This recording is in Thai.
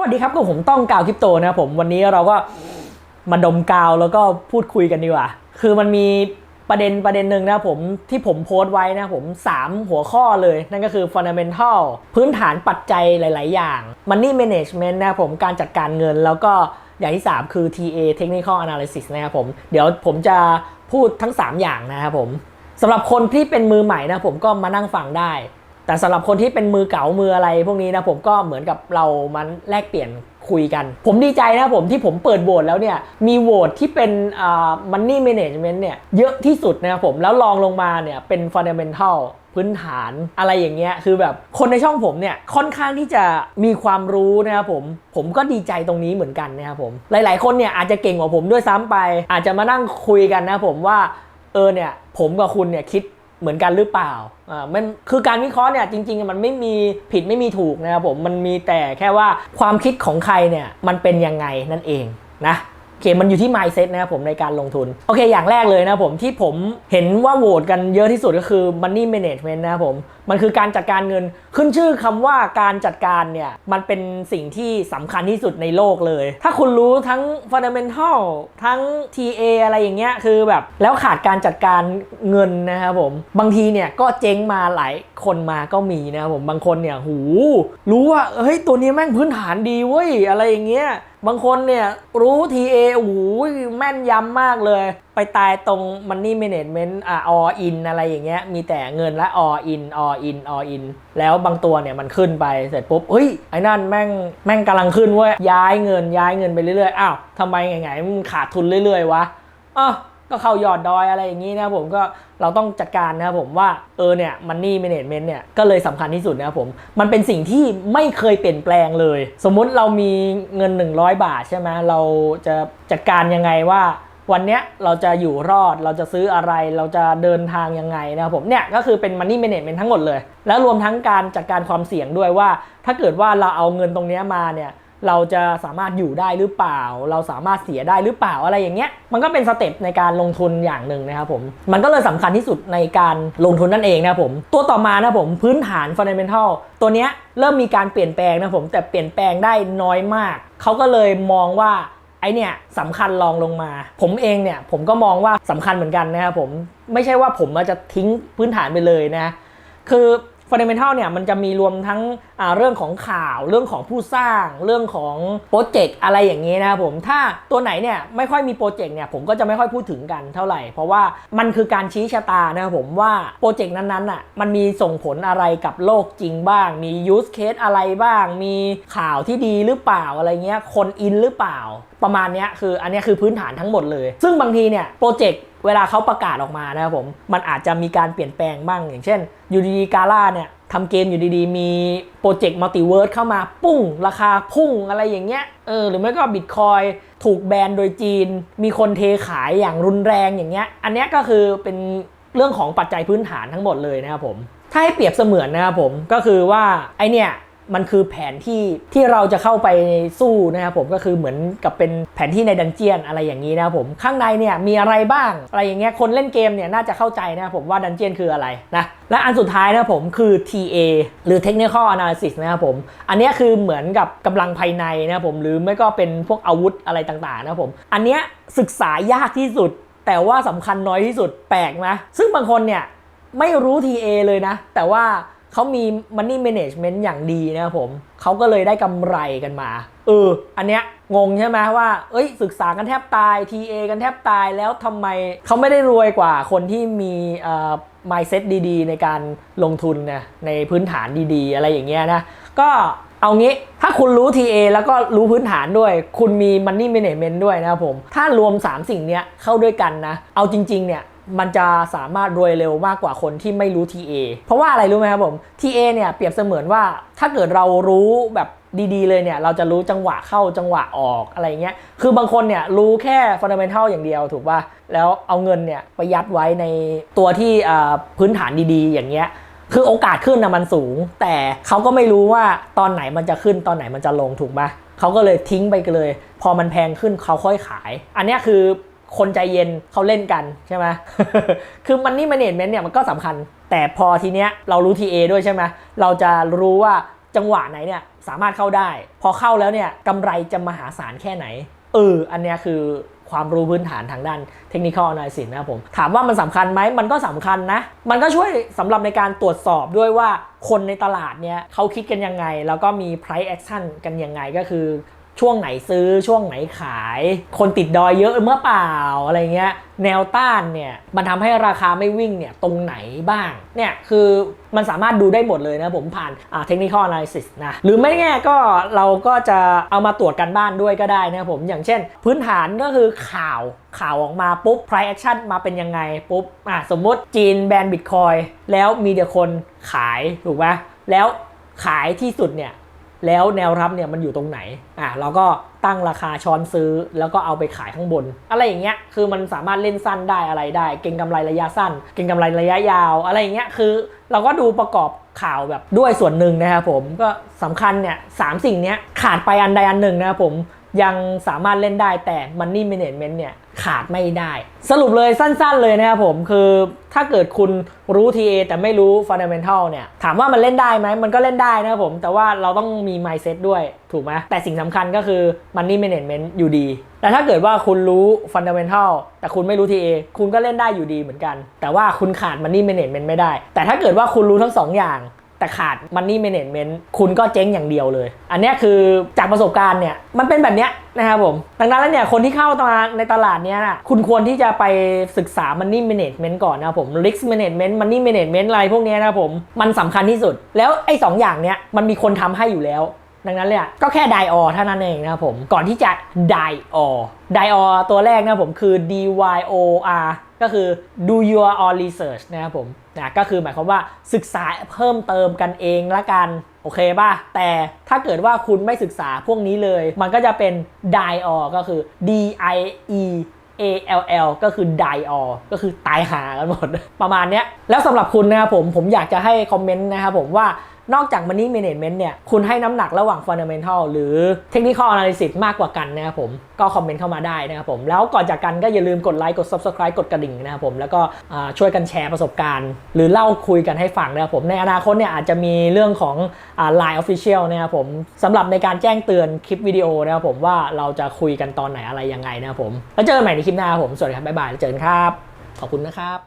วัสดีครับก็ผมต้องกาวคริปโตนะครับผมวันนี้เราก็มาดมกาวแล้วก็พูดคุยกันดีกว่า คือมันมีประเด็นประเด็นหนึ่งนะครับผมที่ผมโพสต์ไว้นะครับผม 3 หัวข้อเลย นั่นก็คือ fundamental พื้นฐานปัจจัยหลาย ๆ อย่าง money management นะครับผมการจัดการเงินแล้วก็อย่างที่ 3 คือ TA technical analysis นะครับผม เดี๋ยวผมจะพูดทั้ง 3 อย่างนะครับผมสำหรับคนที่เป็นมือใหม่นะผมก็มานั่งฟังได้ แต่สำหรับคนที่เป็นมือเก๋ามืออะไรพวกนี้นะผมก็เหมือนกับเรามันแลกเปลี่ยนคุยกัน ผมดีใจนะผมที่ผมเปิดโหวตแล้วเนี่ยมีโหวตที่เป็นอ่า money management เนี่ยเยอะที่สุดนะครับผมแล้วลองลงมาเนี่ยเป็น fundamental พื้นฐานอะไรอย่างเงี้ยคือแบบคนในช่องผมเนี่ยค่อนข้างที่จะมีความรู้นะครับผมผมก็ดีใจตรงนี้เหมือนกันนะครับผมหลาย ๆ คนเนี่ยอาจจะเก่งกว่าผมด้วยซ้ำไป อาจจะมานั่งคุยกันนะผมว่าเออเนี่ยผมกับคุณเนี่ยคิด เหมือนกันหรือเปล่าอ่ามันคือการวิเคราะห์เนี่ยจริงๆ มันไม่มีผิดไม่มีถูกนะครับผมมันมีแต่แค่ว่าความคิดของใครเนี่ยมันเป็นยังไงนั่นเองนะ โอเคมันอยู่ที่ mindset นะครับผมในการลงทุน โอเค อย่างแรกเลยนะผมที่ผมเห็นว่าโหวตกันเยอะที่สุดก็คือ money management นะครับผม มันคือการจัดการเงิน ขึ้นชื่อคำว่าการจัดการเนี่ย มันเป็นสิ่งที่สำคัญที่สุดในโลกเลย ถ้าคุณรู้ทั้ง fundamental ทั้ง TA อะไรอย่างเงี้ย คือแบบ แล้วขาดการจัดการเงินนะครับผม บางทีเนี่ยก็เจ๊งมาหลายคนมาก็มีนะครับผม บางคนเนี่ย หู รู้ว่า เฮ้ย ตัวนี้แม่งพื้นฐานดีเว้ย อะไรอย่างเงี้ยบางคนเนี่ยรู้ TA โอ้โหแม่นยำมากเลย ไปตายตรง money management อะออินอะไรอย่างเงี้ยมีแต่เงินและออินออินออินแล้วบางตัวเนี่ยมันขึ้นไปเสร็จปุ๊บเฮ้ยไอ้นั่นแม่งแม่งกำลังขึ้นเว้ยย้ายเงินย้ายเงินไปเรื่อยๆอ้าวทำไมไงไงมันขาดทุนเรื่อยๆวะอ้าว ก็เข้ายอดดอยอะไรอย่างนี้นะครับผมก็เราต้องจัดการนะครับผมว่าเออเนี่ยมันนี่ management เนี่ยก็เลยสำคัญที่สุดนะครับผมมันเป็นสิ่งที่ไม่เคยเปลี่ยนแปลงเลย สมมุติเรามีเงิน 100 บาทใช่ไหมเราจะจัดการยังไงว่าวันเนี้ยเราจะอยู่รอดเราจะซื้ออะไรเราจะเดินทางยังไงนะครับผมเนี่ยก็คือเป็น money management ทั้งหมดเลย แล้วรวมทั้งการจัดการความเสี่ยงด้วยว่า ถ้าเกิดว่าเราเอาเงินตรงเนี้ยมาเนี่ย เราจะสามารถอยู่ได้หรือเปล่า เราสามารถเสียได้หรือเปล่าอะไรอย่างเงี้ย มันก็เป็นสเต็ปในการลงทุนอย่างหนึ่งนะครับผม มันก็เลยสำคัญที่สุดในการลงทุนนั่นเองนะผม ตัวต่อมานะผมพื้นฐาน fundamental ตัวเนี้ยเริ่มมีการเปลี่ยนแปลงนะผม แต่เปลี่ยนแปลงได้น้อยมาก เขาก็เลยมองว่าไอเนี่ยสำคัญลองลงมา ผมเองเนี่ยผมก็มองว่าสำคัญเหมือนกันนะครับผม ไม่ใช่ว่าผมจะทิ้งพื้นฐานไปเลยนะ คือ fundamental เนี่ยมันจะมีรวมทั้งเรื่องของข่าว เรื่องของผู้สร้าง เรื่องของโปรเจกต์อะไรอย่างนี้นะครับผมถ้าตัวไหนเนี่ยไม่ค่อยมีโปรเจกต์เนี่ยผมก็จะไม่ค่อยพูดถึงกันเท่าไหร่ เพราะว่ามันคือการชี้ชะตานะครับผมว่าโปรเจกต์นั้นๆอะมันมีส่งผลอะไรกับโลกจริงบ้าง มี use case อะไรบ้าง มีข่าวที่ดีหรือเปล่าอะไรเงี้ยคนอินหรือเปล่า ประมาณนี้คืออันนี้คือพื้นฐานทั้งหมดเลย ซึ่งบางทีเนี่ยโปรเจกต์เวลาเขาประกาศออกมานะครับผม มันอาจจะมีการเปลี่ยนแปลงบ้าง อย่างเช่นอยู่ดีๆกาล่าเนี่ยทำเกมอยู่ดีๆ มีโปรเจกต์มัลติเวิร์สเข้ามาปุ้ง ราคาพุ่งอะไรอย่างเงี้ยเออหรือไม่ก็บิตคอยถูกแบนโดยจีน มีคนเทขายอย่างรุนแรงอย่างเงี้ยอันนี้ก็คือเป็นเรื่องของปัจจัยพื้นฐานทั้งหมดเลยนะครับผม ถ้าให้เปรียบเสมือนนะครับผมก็คือว่าไอเนี่ย มันคือแผนที่ที่เราจะเข้าไปสู้นะครับผมก็คือเหมือนกับเป็นแผนที่ในดันเจียนอะไรอย่างนี้นะครับผมข้างในเนี่ยมีอะไรบ้างอะไรอย่างเงี้ยคนเล่นเกมเนี่ยน่าจะเข้าใจนะครับผมว่าดันเจียนคืออะไรนะและอันสุดท้ายนะครับผมคือ TA หรือ Technical Analysis นะครับผมอันนี้คือเหมือนกับกำลังภายในนะครับผมหรือไม่ก็เป็นพวกอาวุธอะไรต่างๆนะครับผมอันเนี้ยศึกษายากที่สุด แต่ว่าสำคัญน้อยที่สุดแปลกนะซึ่งบางคนเนี่ยไม่รู้ TA เลยนะ แต่ว่า เขามี money management อย่างดีนะครับผมเขาก็เลยได้กำไรกันมา เออ อันเนี้ยงงใช่ไหมว่า เอ้ย ศึกษากันแทบตาย TA กันแทบตายแล้วทำไมเขาไม่ได้รวยกว่าคนที่มีเอ่อ mindset ดีๆ ในการลงทุนนะในพื้นฐานดีๆ อะไรอย่างเงี้ยนะ ก็เอางี้ถ้าคุณรู้ TA แล้วก็รู้พื้นฐานด้วย คุณมี money management ด้วยนะครับผม ถ้ารวม 3 สิ่งเนี้ยเข้าด้วยกันนะ เอาจริง ๆ เนี่ย มันจะสามารถรวยเร็วมากกว่าคนที่ไม่รู้ TA เพราะว่าอะไรรู้ไหมครับผม TA เนี่ยเปรียบเสมือนว่าถ้าเกิดเรารู้แบบดีๆเลยเนี่ยเราจะรู้จังหวะเข้าจังหวะออกอะไรเงี้ย คือบางคนเนี่ยรู้แค่ fundamental อย่างเดียวถูกป่ะ แล้วเอาเงินเนี่ยไปยัดไว้ในตัวที่พื้นฐานดีๆ อย่างเงี้ย คือโอกาสขึ้นนะมันสูง แต่เขาก็ไม่รู้ว่าตอนไหนมันจะขึ้นตอนไหนมันจะลงถูกไหมเขาก็เลยทิ้งไปเลย พอมันแพงขึ้นเขาค่อยขาย อันนี้คือ คนใจเย็นเขาเล่นกันใช่ไหมคือมันนี่ management เนี่ยมันก็สำคัญ แต่พอทีเนี้ยเรารู้ TA ด้วยใช่ไหมเราจะรู้ว่าจังหวะไหนเนี่ยสามารถเข้าได้ พอเข้าแล้วเนี่ยกำไรจะมหาศาลแค่ไหนเอออันเนี้ยคือความรู้พื้นฐานทางด้านเทคนิคอ a น a l y s i s นะครับผม ถามว่ามันสำคัญไหมมันก็สำคัญนะ มันก็ช่วยสำหรับในการตรวจสอบด้วยว่าคนในตลาดเนี่ยเขาคิดกันยังไง แล้วก็มี price action กันยังไงก็คือ ช่วงไหนซื้อช่วงไหนขาย คนติดดอยเยอะเมื่อเปล่าอะไรเงี้ยแนวต้านเนี่ยมันทำให้ราคาไม่วิ่งเนี่ยตรงไหนบ้างเนี่ยคือมันสามารถดูได้หมดเลยนะผมผ่านเทคนิคอ analysis นะหรือไม่แง่ก็เราก็จะเอามาตรวจกันบ้านด้วยก็ได้นะผมอย่างเช่น พื้นฐานก็คือข่าวข่าวออกมาปุ๊บ price action มาเป็นยังไงปุ๊บอะสมมุติจีนแบนบิตคอยแล้วมีแต่คนขายถูกไหมแล้วขายที่สุดเนี่ย แล้วแนวรับเนี่ยมันอยู่ตรงไหนอะเราก็ตั้งราคาช้อนซื้อแล้วก็เอาไปขายข้างบน อะไรอย่างเงี้ยคือมันสามารถเล่นสั้นได้อะไรได้ เก่งกำไรระยะสั้น เก่งกำไรระยะยาว อะไรอย่างเงี้ยคือเราก็ดูประกอบข่าวแบบด้วยส่วนหนึ่งนะครับผมก็สำคัญเนี่ยสามสิ่งเนี้ยขาดไปอันใดอันหนึ่งนะครับผม ยังสามารถเล่นได้แต่ Money Management เนี่ยขาดไม่ได้ สรุปเลยสั้นๆเลยนะครับผมคือถ้าเกิดคุณรู้ TA แต่ไม่รู้ Fundamental เนี่ยถามว่ามันเล่นได้ไหมมันก็เล่นได้นะครับผมแต่ว่าเราต้องมี mindset ด้วยถูกไหมแต่สิ่งสำคัญก็คือ Money Management อยู่ดี แต่ถ้าเกิดว่าคุณรู้ Fundamental แต่คุณไม่รู้ TA คุณก็เล่นได้อยู่ดีเหมือนกัน แต่ว่าคุณขาด Money Management ไม่ได้ แต่ถ้าเกิดว่าคุณรู้ทั้งสองอย่าง แต่ขาด Money Management คุณก็เจ๊งอย่างเดียวเลย อันนี้คือจากประสบการณ์เนี่ยมันเป็นแบบเนี้ยนะครับผมดังนั้นแล้วเนี่ยคนที่เข้ามาในตลาดเนี้ยนะคุณควรที่จะไปศึกษา Money Management ก่อนนะครับผม Risk Management Money Management อะไรพวกนี้นะครับผม มันสำคัญที่สุด แล้วไอ้สองอย่างเนี้ยมันมีคนทำให้อยู่แล้วดังนั้นเนี่ยก็แค่ die or เท่านั้นเองนะครับผม ก่อนที่จะ die or die or ตัวแรกนะครับผมคือ D Y O R ก็คือ do your own research นะครับผม นะก็คือหมายความว่าศึกษาเพิ่มเติมกันเองละกันโอเคป่ะ แต่ถ้าเกิดว่าคุณไม่ศึกษาพวกนี้เลย มันก็จะเป็น die or ก็คือ D I E A L L ก็คือ die all ก็คือตายหากันหมด ประมาณเนี้ย แล้วสำหรับคุณนะครับผม ผมอยากจะให้คอมเมนต์นะครับผมว่า นอกจาก Money Management เนี่ย คุณให้น้ำหนักระหว่าง Fundamental หรือ Technical Analysis มากกว่ากันนะครับผม ก็คอมเมนต์เข้ามาได้นะครับผม แล้วก่อนจากกันก็อย่าลืมกดไลค์ กด Subscribe กดกระดิ่งนะครับผม แล้วก็ช่วยกันแชร์ประสบการณ์ หรือเล่าคุยกันให้ฟังนะครับผม ในอนาคตเนี่ยอาจจะมีเรื่องของอ Line Official นะครับผมสำหรับในการแจ้งเตือนคลิปวิดีโอนะครับผมว่าเราจะคุยกันตอนไหนอะไรยังไงนะครับผม แล้วเจอกันใหม่ในคลิปหน้าครับผม สวัสดีครับ บ๊ายบาย แล้วเจอกันครับ ขอบคุณนะครับ